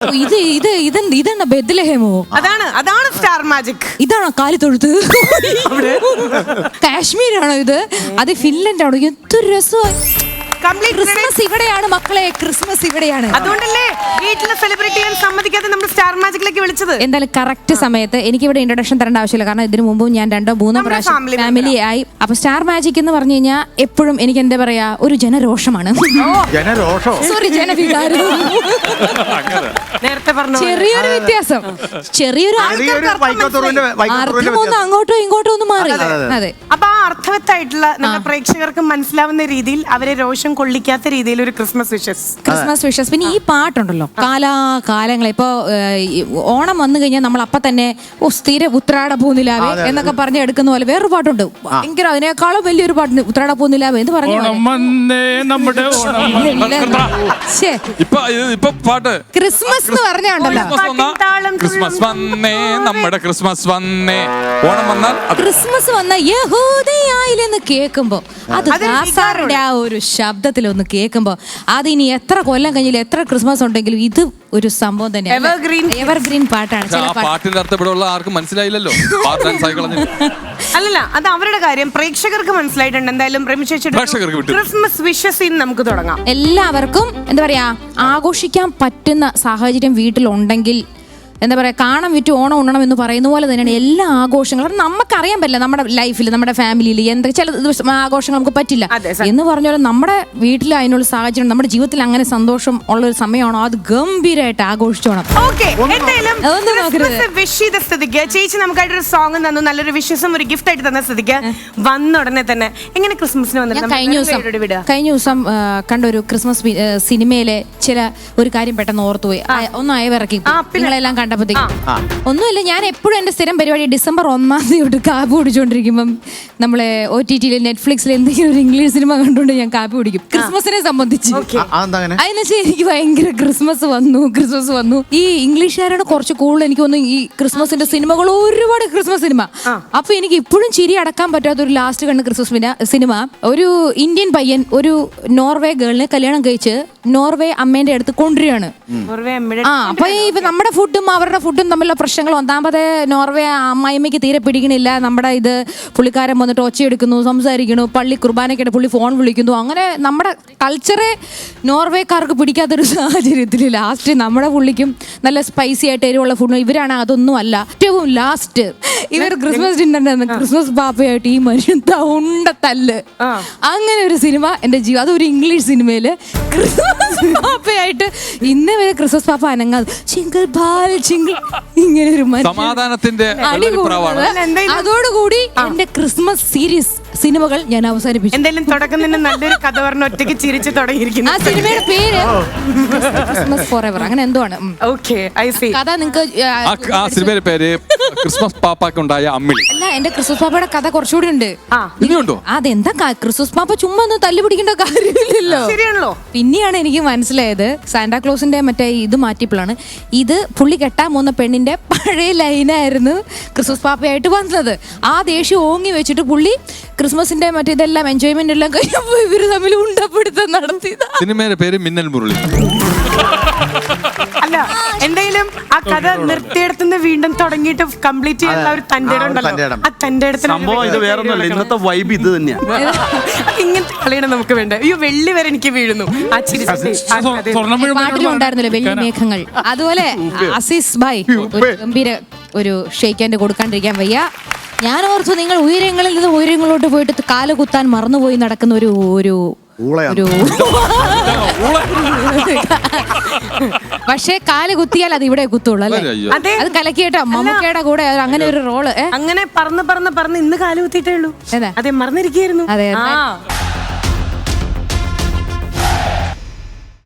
ഇത് ഇത് ഇതെന്ത് ഇതാണ് ബെദ്ലഹേമോ അതാണ് അതാണ് സ്റ്റാർ മാജിക്. ഇതാണോ കാലി തൊഴുത്ത് കാശ്മീരാണോ ഇത്? അത് ഫിൻലൻഡ് ആണോ എന്തൊരു രസമായി. കംപ്ലീറ്റ് ക്രിസ്മസ് ഇവിടെയാണ് മക്കളെ ക്രിസ്മസ് ഇവിടെയാണ്. അതുകൊണ്ടല്ലേ വീട്ടിലെ സെലിബ്രേറ്റ് സമ്മതിക്കാതെ നമ്മൾ സ്റ്റാർ മാജിക്കിലേക്ക് വിളിച്ചത്? എന്തായാലും കറക്റ്റ് സമയത്ത് എനിക്ക് ഇവിടെ ഇൻട്രൊഡക്ഷൻ തരേണ്ട ആവശ്യമില്ല. കാരണം ഇതിനു മുമ്പും ഞാൻ രണ്ടോ മൂന്നോ പ്രാവശ്യം ഫാമിലി ആയി. അപ്പൊ സ്റ്റാർ മാജിക് എന്ന് പറഞ്ഞു കഴിഞ്ഞാൽ എപ്പോഴും എനിക്ക് എന്താ പറയാ ഒരു ജനരോഷമാണ്. ജനരോഷോ. സോറി ജനവികാരം. നേരത്തെ പറഞ്ഞ ചെറിയൊരു വ്യത്യാസം. ചെറിയൊരു ചെറിയൊരു വൈക്കത്തുറുവിന്റെ വൈക്കത്തുറുവിന്റെ അർത്ഥം അങ്ങോട്ടോ ഇങ്ങോട്ടോ ഒന്നും മാറി. അതെ അപ്പൊ ആ അർത്ഥവത്തായിട്ടുള്ള നമ്മുടെ പ്രേക്ഷകർക്ക് മനസ്സിലാവുന്ന രീതിയിൽ അവരെ രോഷം കൊള്ളിക്കാത്ത രീതിയിൽ ഒരു ക്രിസ്മസ് വിഷസ് ക്രിസ്മസ് വിഷസ് പിന്നെ ഈ പാട്ടുണ്ടല്ലോ. കാലാകാലങ്ങൾ ഇപ്പോ ഓണം വന്നു കഴിഞ്ഞാൽ നമ്മൾ അപ്പൊ തന്നെ ഓ സ്ഥിര ഉത്രാട പൂനിലാവേ എന്നൊക്കെ പറഞ്ഞ് എടുക്കുന്ന പോലെ വേറൊരു പാട്ടുണ്ട്. ഭയങ്കര അതിനേക്കാളും വലിയൊരു പാട്ടുണ്ട്. ഉത്രാട പൂനിലാവേ എന്ന് പറഞ്ഞു ഓണം വന്നേ നമ്മുടെ ഓണം. ശ്ശേ, ഇപ്പൊ പാട്ട്. ക്രിസ്മസ് എന്ന് പറഞ്ഞുണ്ടല്ലോ ക്രിസ്മസ് വന്നാ നമ്മുടെ ക്രിസ്മസ് വന്നേ. ഓണം വന്നാൽ ക്രിസ്മസ് വന്ന യഹൂദയായില്ലെന്ന് കേൾക്കുമ്പോ അത് അതൊരു ദാസാറിന്റെ ആ ഒരു ശബ്ദത്തിൽ ഒന്ന് കേൾക്കുമ്പോ അത് ഇനി എത്ര കൊല്ലം കഴിഞ്ഞാലും എത്ര ക്രിസ്മസ് ഉണ്ടെങ്കിലും ഇത് ഒരു സംഭവം തന്നെയാണ്. Evergreen. എവർഗ്രീൻ പാട്ടാണ്. ചില ആ പാട്ട് പാട്ടിന്റെ അർത്ഥം ഇവിടെ ഉള്ള ആർക്കും മനസ്സിലായില്ലല്ലോ. പാട്ട് അല്ലല്ല അത് അവരുടെ കാര്യം. പ്രേക്ഷകർക്ക് മനസ്സിലായിട്ടുണ്ട്. എന്തായാലും പ്രേക്ഷകർക്ക് വിട്ടു. ക്രിസ്മസ് വിഷസ് നമുക്ക് തുടങ്ങാം. എല്ലാവർക്കും എന്താ പറയാ ആഘോഷിക്കാൻ പറ്റുന്ന സാഹചര്യം വീട്ടിലുണ്ടെങ്കിൽ എന്താ പറയുക കാണം വിറ്റ് ഓണം ഉണ്ണണം എന്ന് പറയുന്ന പോലെ തന്നെയാണ് എല്ലാ ആഘോഷങ്ങളും. നമുക്കറിയാൻ പറ്റില്ല നമ്മുടെ ലൈഫിൽ നമ്മുടെ ഫാമിലിയിൽ എന്തൊക്കെ ചില ദിവസം ആഘോഷങ്ങൾ നമുക്ക് പറ്റില്ല. എന്ന് പറഞ്ഞ പോലെ നമ്മുടെ വീട്ടിൽ അതിനുള്ള സാഹചര്യം നമ്മുടെ ജീവിതത്തിൽ അങ്ങനെ സന്തോഷം ഉള്ള ഒരു സമയമാണോ? അത് ഗംഭീരമായിട്ട് ആഘോഷിച്ചോണം. സ്ഥിതിക്ക് ചേച്ചി നമുക്കായിട്ടൊരു സോങ് തന്നു നല്ലൊരു വിഷസും ഒരു ഗിഫ്റ്റ് ആയിട്ട് തന്ന സ്ഥിതിക്ക് വന്ന ഉടനെ തന്നെ എങ്ങനെ ക്രിസ്മസിന് വന്നിട്ട് നമ്മൾ കഴിഞ്ഞ ദിവസം കഴിഞ്ഞ ദിവസം കണ്ട ഒരു ക്രിസ്മസ് സിനിമയിലെ ചില ഒരു കാര്യം പെട്ടെന്ന് ഓർത്തുപോയി. ഒന്ന് അയവിറക്കി. നിങ്ങളെല്ലാം കണ്ടപ്പോഴത്തേക്കും ഒന്നുമില്ല ഞാൻ എപ്പോഴും എന്റെ സ്ഥിരം പരിപാടി ഡിസംബർ ഒന്നാം തീയതി തൊട്ട് കാപ്പി കുടിച്ചോണ്ടിരിക്കുമ്പം നമ്മളെ ഒ ടി ടിയിൽ നെറ്റ്ഫ്ലിക്സിൽ എന്തെങ്കിലും ഒരു ഇംഗ്ലീഷ് സിനിമ കണ്ടുകൊണ്ട് ഞാൻ കാപ്പി കുടിക്കും. ക്രിസ്മസിനെ സംബന്ധിച്ച്. അതിനുവെച്ചാൽ എനിക്ക് ഭയങ്കര ക്രിസ്മസ് വന്നു ക്രിസ്മസ് വന്നു. ഈ ഇംഗ്ലീഷുകാരാണ് കുറച്ച് കൂടുതൽ എനിക്ക് തോന്നുന്നു ഈ ക്രിസ്മസിന്റെ സിനിമകൾ ഒരുപാട് ക്രിസ്മസ് സിനിമ. അപ്പൊ എനിക്ക് ഇപ്പോഴും ചിരി അടക്കാൻ പറ്റാത്ത ഒരു ലാസ്റ്റ് കണ്ട ക്രിസ്മസ് സിനിമ. ഒരു ഇന്ത്യൻ പയ്യൻ ഒരു നോർവേ ഗേളിനെ കല്യാണം കഴിച്ച് നോർവേ അമ്മേന്റെ അടുത്ത് കൊണ്ടുവരികയാണ്. ആ അപ്പൊ ഈ ഇപ്പൊ നമ്മുടെ ഫുഡും അവരുടെ ഫുഡും തമ്മിലുള്ള പ്രശ്നങ്ങൾ ഒന്നാമത് നോർവേ അമ്മായിമ്മയ്ക്ക് തീരെ പിടിക്കണില്ല. നമ്മുടെ ഇത് പുള്ളിക്കാരൻ വന്നിട്ട് ഒച്ചയെടുക്കുന്നു സംസാരിക്കുന്നു പള്ളി കുർബാനയ്ക്കിടെ പുള്ളി ഫോൺ വിളിക്കുന്നു. അങ്ങനെ നമ്മുടെ കൾച്ചറെ നോർവേക്കാർക്ക് പിടിക്കാത്തൊരു സാഹചര്യത്തിൽ ലാസ്റ്റ് നമ്മുടെ പുള്ളിക്കും നല്ല സ്പൈസി ആയിട്ട് എരിവുള്ള ഫുഡ് ഇവരാണ്. അതൊന്നും അല്ല. ഏറ്റവും ലാസ്റ്റ് ഇവർ ക്രിസ്മസ് ഡിന്നറിന്റെ ക്രിസ്മസ് പാപ്പയായിട്ട് ഈ മനുഷ്യൻ ഉണ്ട തല്ല്. അങ്ങനെ ഒരു സിനിമ എന്റെ ജീവ അതൊരു ഇംഗ്ലീഷ് സിനിമയിൽ ക്രിസ്മസ് പാപ്പയായിട്ട് ഇന്ന് വരെ ക്രിസ്മസ് പാപ്പ അനങ്ങാതെ. ചിങ്കിൾ ബാൽ ചിങ്കിൾ. ഇങ്ങനെ ഒരു മനുഷ്യൻ. സമാധാനത്തിന്റെ അടി ഒരു പ്രാവാണ്. അതോടുകൂടി എന്റെ ക്രിസ്മസ് സീരീസ് സിനിമകൾ ഞാൻ അവസാനിപ്പിച്ചു. എന്തെങ്കിലും തുടക്കം തന്നെ നല്ലൊരു കഥ പറഞ്ഞ് ഒറ്റയ്ക്ക് ചിരിച്ചു തുടങ്ങിയിരിക്കുന്നു. ആ സിനിമയുടെ പേര് ക്രിസ്മസ് ഫോർ എവർ അങ്ങനെ എന്തോ ആണ്. ഉം. ഓക്കെ ഐ സി കഥ നിങ്ങൾക്ക് ആ ആ സിനിമയുടെ പേര് ക്രിസ്മസ് പാപ്പാക്കുണ്ടായ അമ്മിളി അല്ല എന്റെ ക്രിസ്മസ് പാപ്പയുടെ കഥ കുറച്ചുകൂടി ഉണ്ട്. ആ. ഇനിയുണ്ടോ? അതെന്താ ക- ക്രിസ്മസ് പാപ്പ ചുമ്മാ ഒന്ന് തല്ലു പിടിക്കേണ്ട കാര്യമില്ലല്ലോ. ശരിയാണല്ലോ. പിന്നെയാണ് എനിക്ക് മനസ്സിലായത് സാന്റാക്ലോസിന്റെ മറ്റേ ഇത് മാറ്റിയപ്പോഴാണ്. ഇത് പുള്ളി കെട്ടാൻ പോകുന്ന പെണ്ണിന്റെ പഴയ ലൈനായിരുന്നു ക്രിസ്മസ് പാപ്പയായിട്ട് വന്നത്. ആ ദേഷ്യം ഓങ്ങി വെച്ചിട്ട് പുള്ളി ക്രിസ്മസിന്റെ മറ്റേ ഇതെല്ലാം എൻജോയ്മെന്റ് എല്ലാം കഴിഞ്ഞപ്പോ ഇവർ തമ്മിൽ ഉണ്ടപ്പെടുത്തം നടത്തിയതാ. സിനിമയുടെ പേര് മിന്നൽ മുരളി. അല്ല എന്തെങ്കിലും ആ കഥ നിർത്തിയെടുത്തുനിന്ന് വീണ്ടും തുടങ്ങിയിട്ട് കംപ്ലീറ്റ് ചെയ്യാനുള്ള ഒരു തന്റെ ആ, ഉണ്ടല്ലോ. ആ തന്റെ സംഭവം ഇത് ഇന്നത്തെ വൈബ് ഇത് തന്നെയാ. അത് ഇങ്ങനത്തെ കളിയാണ് നമുക്ക് വേണ്ട അയ്യോ വെള്ളി വരെ എനിക്ക് വീഴുന്നു. ആ ചിരി ആ കഥ. സ്വർണം വലിയ മേഘങ്ങൾ. അതുപോലെ അസീസ് ഭായ് ഒരു ഗംഭീര ഒരു ഷെയ്ക്കാന്റെ കൊടുക്കാണ്ടിരിക്കാൻ വയ്യ. ഞാൻ ഓർത്തു നിങ്ങൾ ഉയരങ്ങളിൽ നിന്ന് ഉയരങ്ങളിലോട്ട് പോയിട്ട് കാൽ കുത്താൻ മറന്നുപോയി നടക്കുന്ന ഒരു ഒരു. ഒരു പക്ഷേ കാൽ കുത്തിയാൽ അത് ഇവിടെ കുത്തുള്ളൂ അല്ലേ? അതെ. അത് കലക്കിയിട്ടോ മമ്മൂക്കയുടെ കൂടെ അങ്ങനെ ഒരു റോൾ അങ്ങനെ പറന്ന് പറന്ന് പറന്ന് ഇന്ന് കാൽ കുത്തിയിട്ടേ ഉള്ളൂ? അതെ. മറന്നിരിക്കുന്നു അതെ, ആ.